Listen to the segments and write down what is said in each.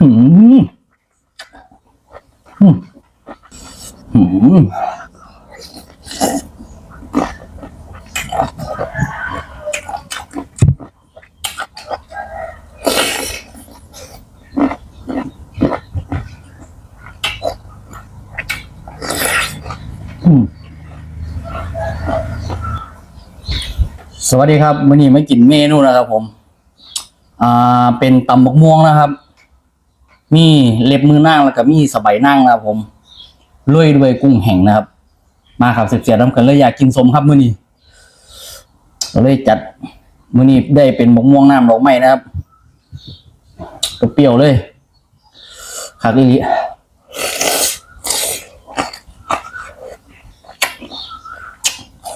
อืมอื สวัสดีครับวันนี้มากินเมนูนะครับผม อ่า เป็นตำบกม่วงนะครับ มีเล็บมือนั่งแล้วก็มีสบายนั่งนะครับผมลุยด้วยกุ้งแห้งนะครับ มาครับเสียบๆน้ำกันเลยอยากกินสมครับมื้อนี้เลยจัดมื้อนี้ได้เป็นบกม่วงน้ำดอกไม้นะครับก็เปรี้ยวเลยครับอีหลี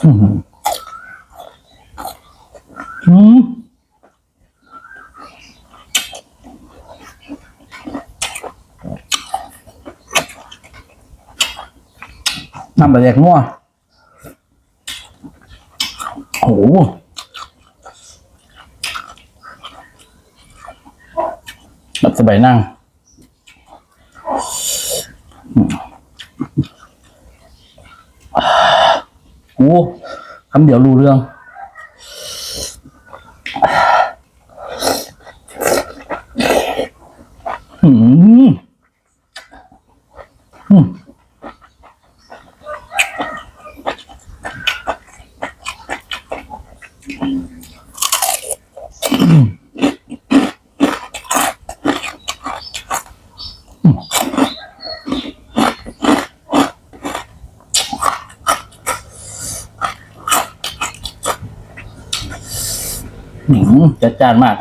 อื้อหือ อืม น้ำปลาแดกนัวโอ้โหแบบสบายนั่งโอ้โหคำเดียวรู้เรื่องอืมอืมอืม จัดจ้านมาก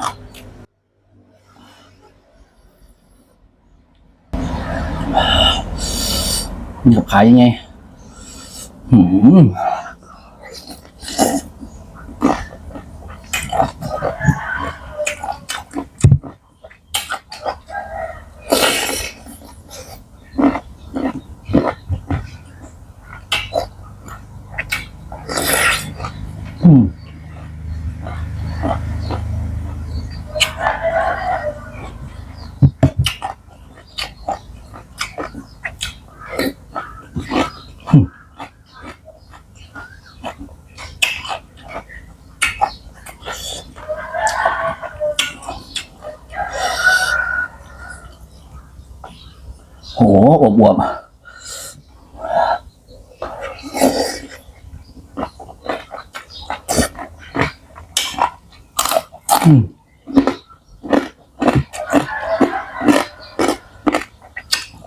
มีกับขายยังไง หืม โหอวบอวบอืม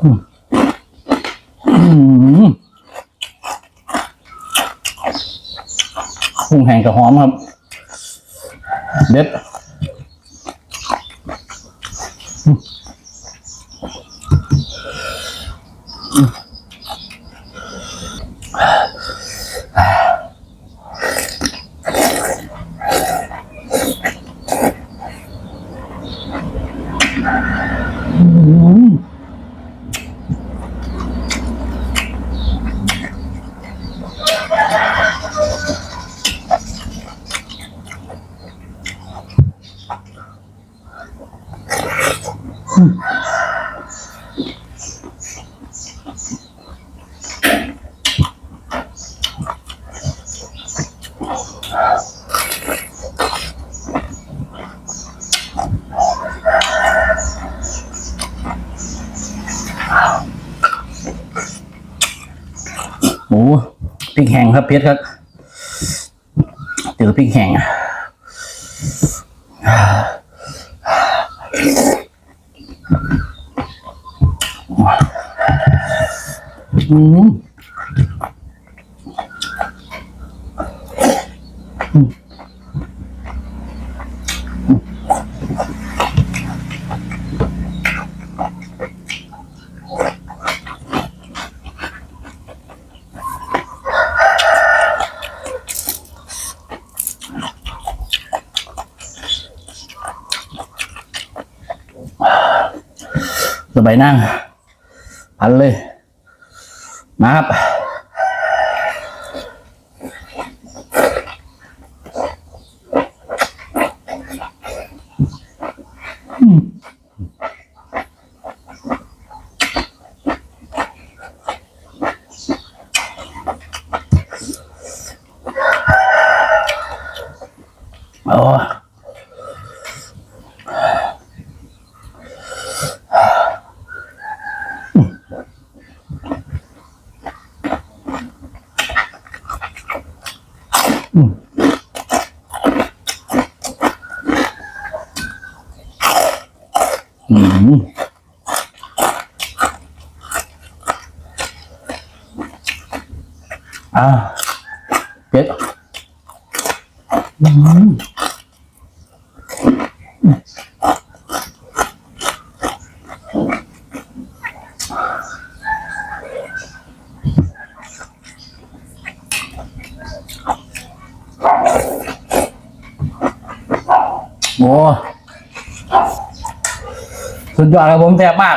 อืมอืมกุ้งแห้งกับหอมครับ เด็ด อ้พริกแห้งครับเพชรครับเจอพริกแห้งอืม สบายนั่งพันเลย มาครับ อืมอ่าเป็ดอืมโอ้ สุดยอดครับผมแซ่บมาก